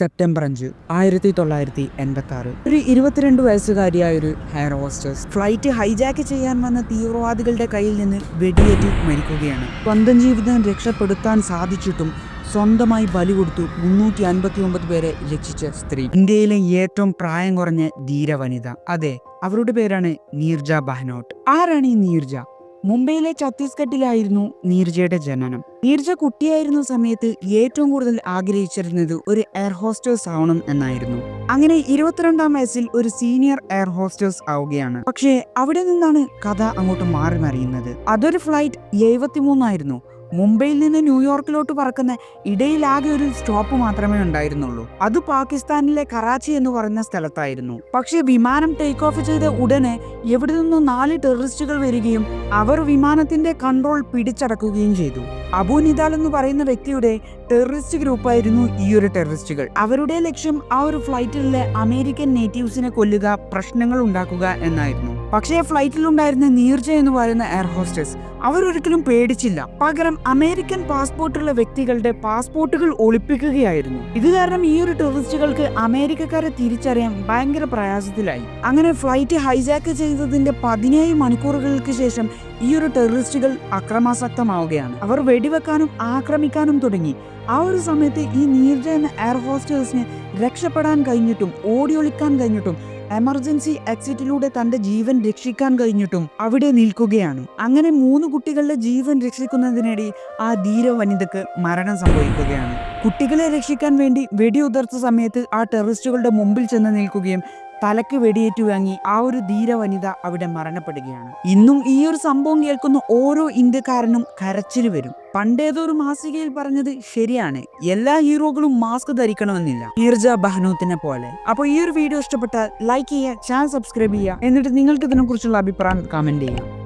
September അഞ്ച് ആയിരത്തി തൊള്ളായിരത്തി എൺപത്തി ആറ് ഒരു ഇരുപത്തിരണ്ട് വയസ്സുകാരിയായ ഒരു ഹെയർ ഹോസ്റ്റേഴ്സ് ഫ്ലൈറ്റ് ഹൈജാക്ക് ചെയ്യാൻ വന്ന തീവ്രവാദികളുടെ കയ്യിൽ നിന്ന് വെടിയേറ്റ് മരിക്കുകയാണ്. സ്വന്തം ജീവിതം രക്ഷപ്പെടുത്താൻ സാധിച്ചിട്ടും സ്വന്തമായി ബലി കൊടുത്തു മുന്നൂറ്റി അൻപത്തി ഒമ്പത് പേരെ രക്ഷിച്ച സ്ത്രീ. ഇന്ത്യയിലെ ഏറ്റവും പ്രായം കുറഞ്ഞ ധീര വനിത അതെ അവരുടെ പേരാണ് നീർജ ബഹനോട്ട്. ആരാണ് ഈ നീർജ? മുംബൈയിലെ ഛത്തീസ്ഗഡിലായിരുന്നു നീർജയുടെ ജനനം. നീർജ കുട്ടിയായിരുന്ന സമയത്ത് ഏറ്റവും കൂടുതൽ ആഗ്രഹിച്ചിരുന്നത് ഒരു എയർ ഹോസ്റ്റേഴ്സ് ആവണം എന്നായിരുന്നു. അങ്ങനെ ഇരുപത്തിരണ്ടാം വയസ്സിൽ ഒരു സീനിയർ എയർ ഹോസ്റ്റേഴ്സ് ആവുകയാണ്. പക്ഷേ അവിടെ നിന്നാണ് കഥ അങ്ങോട്ട് മാറി മറിയുന്നത് അതൊരു ഫ്ലൈറ്റ് എഴുപത്തിമൂന്നായിരുന്നു. മുംബൈയിൽ നിന്ന് ന്യൂയോർക്കിലോട്ട് പറക്കുന്ന ഇടയിലാകെ ഒരു സ്റ്റോപ്പ് മാത്രമേ ഉണ്ടായിരുന്നുള്ളൂ. അത് പാകിസ്ഥാനിലെ കറാച്ചി എന്ന് പറയുന്ന സ്ഥലത്തായിരുന്നു. പക്ഷേ വിമാനം ടേക്ക് ഓഫ് ചെയ്ത ഉടനെ എവിടെ നിന്നും നാല് ടെററിസ്റ്റുകൾ വരികയും അവർ വിമാനത്തിന്റെ കൺട്രോൾ പിടിച്ചടക്കുകയും ചെയ്തു. അബു നിദാൽ എന്ന് പറയുന്ന വ്യക്തിയുടെ ടെററിസ്റ്റ് ഗ്രൂപ്പായിരുന്നു ഈ ഒരു ടെററിസ്റ്റുകൾ അവരുടെ ലക്ഷ്യം ആ ഒരു ഫ്ലൈറ്റിലെ അമേരിക്കൻ നേറ്റീവ്സിനെ കൊല്ലുക പ്രശ്നങ്ങൾ ഉണ്ടാക്കുക എന്നായിരുന്നു. പക്ഷേ ഫ്ലൈറ്റിലുണ്ടായിരുന്ന നീർജ എന്ന് പറയുന്ന എയർ ഹോസ്റ്റസ് അവരൊരിക്കലും പേടിച്ചില്ല. പകരം അമേരിക്കൻ പാസ്പോർട്ടുള്ള വ്യക്തികളുടെ പാസ്പോർട്ടുകൾ ഒളിപ്പിക്കുകയായിരുന്നു. ഇത് കാരണം ഈ ഒരു ടൂറിസ്റ്റുകൾക്ക് അമേരിക്കക്കാരെ തിരിച്ചറിയാൻ ഭയങ്കര പ്രയാസത്തിലായി. അങ്ങനെ ഫ്ലൈറ്റ് ഹൈജാക്ക് ചെയ്തതിന്റെ പതിനേഴ് മണിക്കൂറുകൾക്ക് ശേഷം ഈ ഒരു ടെററിസ്റ്റുകൾ അക്രമാസക്തമാവുകയാണ്. അവർ വെടിവെക്കാനും ആക്രമിക്കാനും തുടങ്ങി. ആ ഒരു സമയത്ത് ഈ നീർജ എന്ന എയർ ഹോസ്റ്റേഴ്സിന് രക്ഷപ്പെടാൻ കഴിഞ്ഞിട്ടും ഓടിയൊളിക്കാൻ കഴിഞ്ഞിട്ടും എമർജൻസി എക്സിറ്റിലൂടെ തന്റെ ജീവൻ രക്ഷിക്കാൻ കഴിഞ്ഞിട്ടും അവിടെ നിൽക്കുകയാണ്. അങ്ങനെ മൂന്ന് കുട്ടികളുടെ ജീവൻ രക്ഷിക്കുന്നതിനിടെ ആ ധീര വനിതക്ക് മരണം സംഭവിക്കുകയാണ്. കുട്ടികളെ രക്ഷിക്കാൻ വേണ്ടി വെടിയുതിർത്ത സമയത്ത് ആ ടെററിസ്റ്റുകളുടെ മുമ്പിൽ ചെന്ന് നിൽക്കുകയും തലക്ക് വെടിയേറ്റു വാങ്ങി ആ ഒരു ധീര വനിത അവിടെ മരണപ്പെടുകയാണ്. ഇന്നും ഈ ഒരു സംഭവം കേൾക്കുന്ന ഓരോ ഇന്ത്യക്കാരനും കരച്ചിൽ വരും. പണ്ടേതൊരു മാസികയിൽ പറഞ്ഞത് ശരിയാണ്. എല്ലാ ഹീറോകളും മാസ്ക് ധരിക്കണമെന്നില്ല. നീർജ ബഹനൂത്തിനെ പോലെ. അപ്പോൾ ഈ ഒരു വീഡിയോ ഇഷ്ടപ്പെട്ടാൽ ലൈക്ക് ചെയ്യുക ചാനൽ സബ്സ്ക്രൈബ് ചെയ്യുക. എന്നിട്ട് നിങ്ങൾക്ക് ഇതിനെക്കുറിച്ചുള്ള അഭിപ്രായം കമന്റ് ചെയ്യുക.